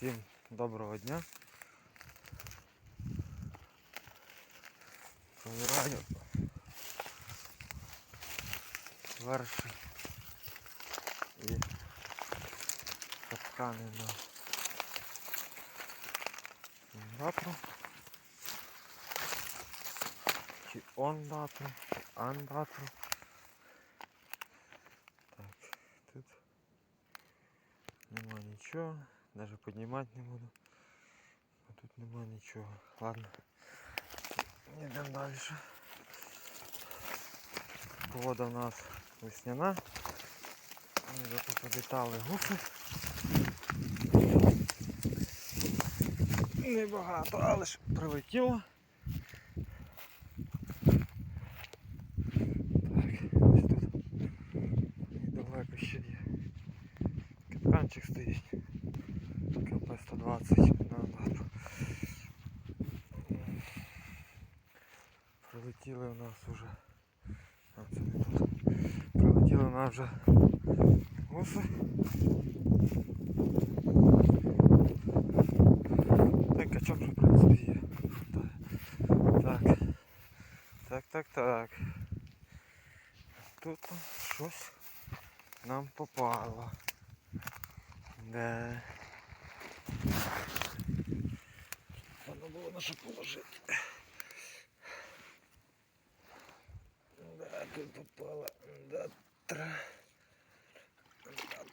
Всім доброго дня. Провіраю верші і капкани на андату. Чи ондату, чи андату. Так, тут нема нічого, Навіть піднімати не буду. А тут нема нічого. Ладно. Йдемо далі. Погода у нас весняна. Ми вже тут літали гуси. Небагато, але ж прилетіло. Так, ось тут недалеко ще є. Капканчик стоїть. КП-120 на. Прилетіли у нас уже. А, це не тут. Прилетіли у нас вже гуси. Та качок вже в принципі є. Так. Так, так, так. Тут щось нам попало. Да. Було на що. Да, тут попало. Да, тра. Да.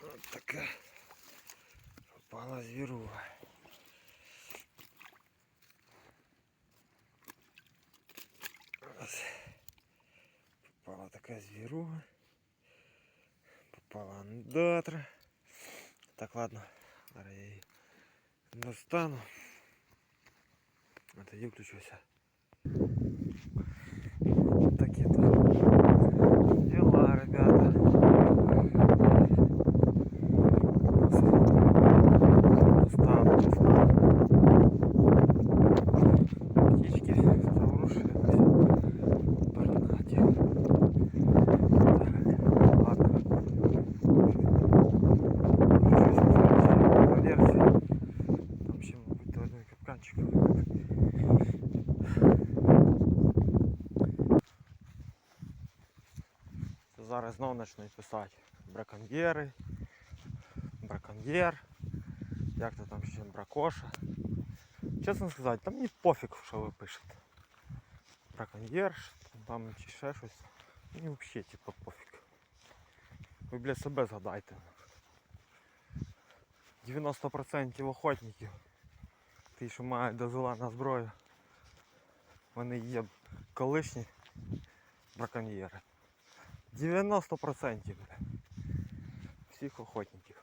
Вот такая попала зверуга. Попала така звіруга. Попала андатра. Так, ладно. Зараз я її достану. А тоді включуся. Такі то дела, ребята. Достану, достану. Птички заворушились. Пернаті. Так, ладно. Щось проверці. Там ще, мабуть, то один капканчик. Це зараз знову почнуть писати браконьєри, браконьєр, як то там ще бракоша. Чесно сказати, там мені пофіг, що ви пишете. Браконьєр, там чи ще щось. Мені взагалі типу пофіг. Ви для себе згадайте. 90% охотників, ті, що мають дозвола на зброю, вони є колишні браконьєри. 90% всіх охотників.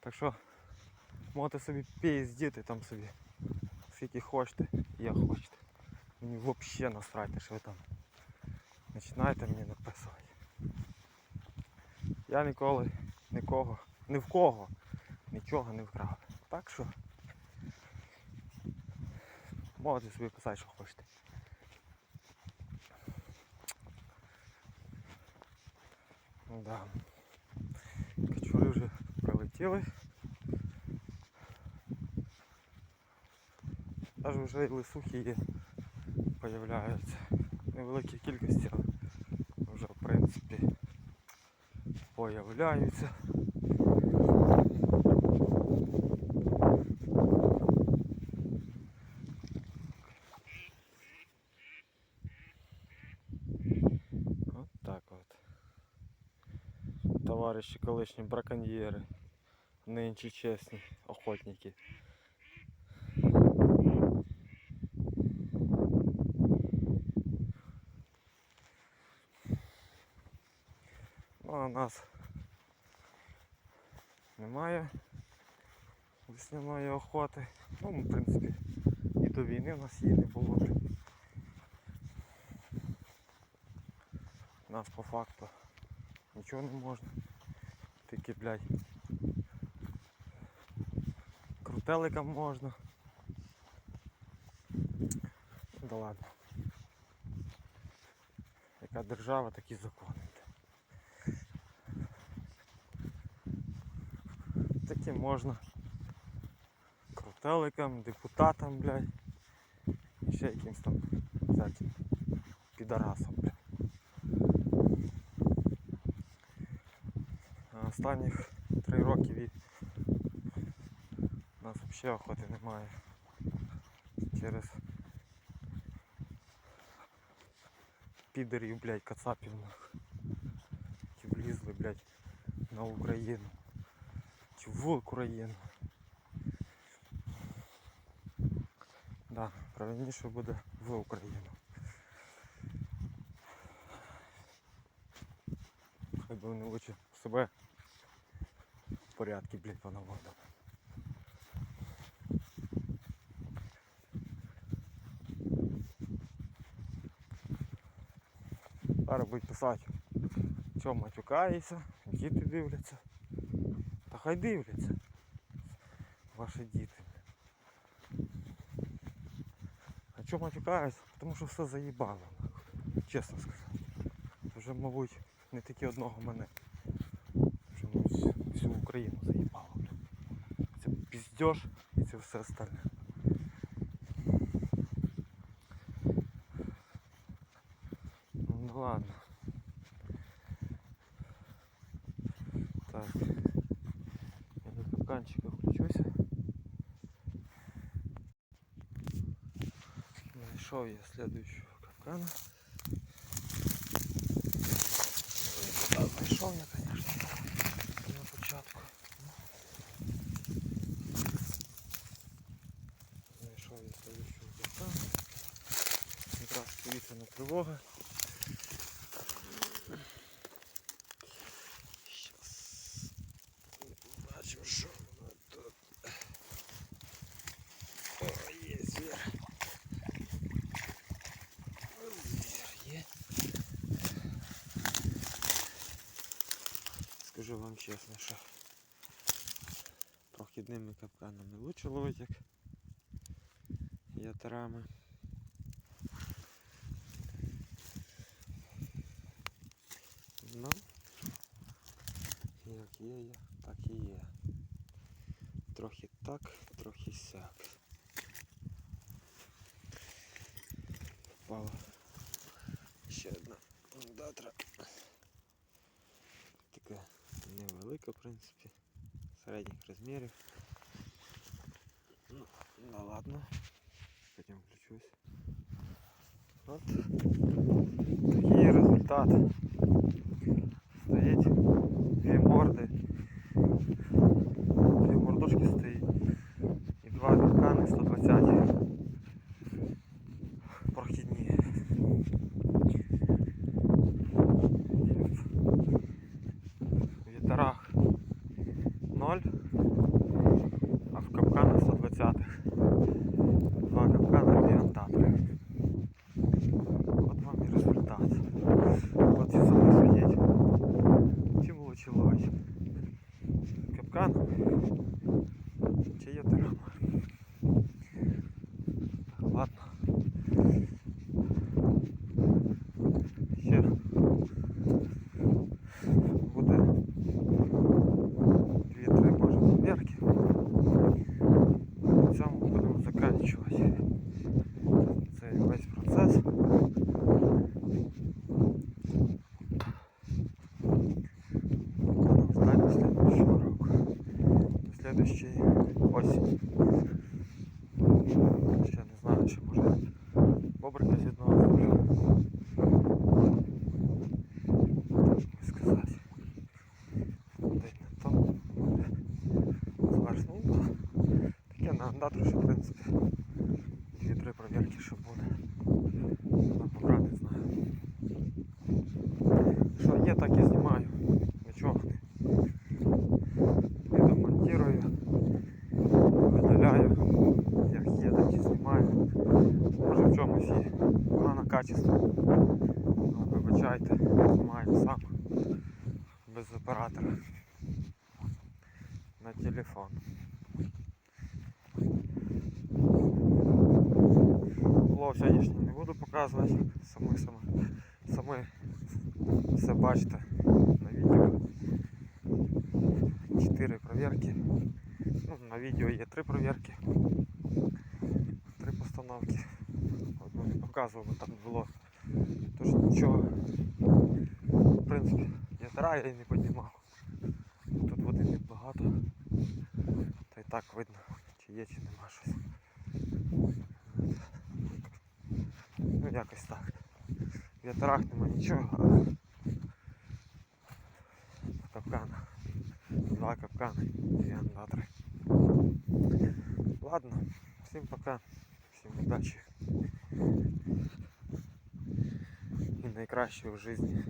Так що можете собі піздіти там собі. Скільки хочете, як хочете. Мені взагалі насрайте, що ви там починаєте мені написувати. Я ніколи нікого, ні в кого нічого не вкрав. Так що можете собі писати, що хочете. Да. Качури вже прилетіли. Аж вже і лисухи є, появляються. Невеликі кількості, вже в принципі появляються. Товариші колишні браконьєри, нинче чесні охотники. Ну, а нас немає весняної охоти. Ну, в принципі, і до війни у нас її не було. Нас по факту нічого не можна. Тільки, блядь, крутеликам можна. Да ладно. Яка держава, такі закони. Таке можна крутеликам, депутатам, блядь. І ще якимсь там всяким підарасам, блядь. А останніх три роки від у нас взагалі охоти немає. Через підерів, блядь, кацапів нахуй. Влізли, блядь, на Україну. Чи в Україну. Да, правильніше буде в Україну. Хай би вони лучше себе порядки, блядь, понаводили. Зараз будуть писати, що матюкаєшся, діти дивляться. Та хай дивляться. Ваші діти. А чого матюкаюсь? Тому що все заїбало, чесно сказати. Вже, мабуть, не тільки одного мене. Вже мабуть, всю- всю Україну заїбало. Це піздеж і це все остальне. Ну да ладно. Так. Я на капканчика включуся. Нашел я следующего капкана. Тривога. Щас бачимо, що воно тут. Є звір. Скажу вам чесно, що прохідними капканами лучше ловить, як ятерами. Ну, як є, є, так і є. Трохи так, трохи сяк. Впала ще одна ондатра. Така невелика, в принципі, середніх розмірів. Ну, ну ладно, потім включусь. От такий результат. Стоїть дві görüşürüz. оператора на телефон. Улов сьогоднішній не буду показувати, самий, самий, самий Все бачите на відео. Чотири провірки. Ну, на відео є три провірки. Три постановки. Одну не показував, бо там було тож нічого. В принципі, Ядра я не піднімав. Тут води небагато. Та й так видно, чи є, чи нема щось. Ну якось так. В вітрах нема нічого, а в капканах. Два капкани і андатри. Ладно, всім пока, всім удачі. І найкраще в житті.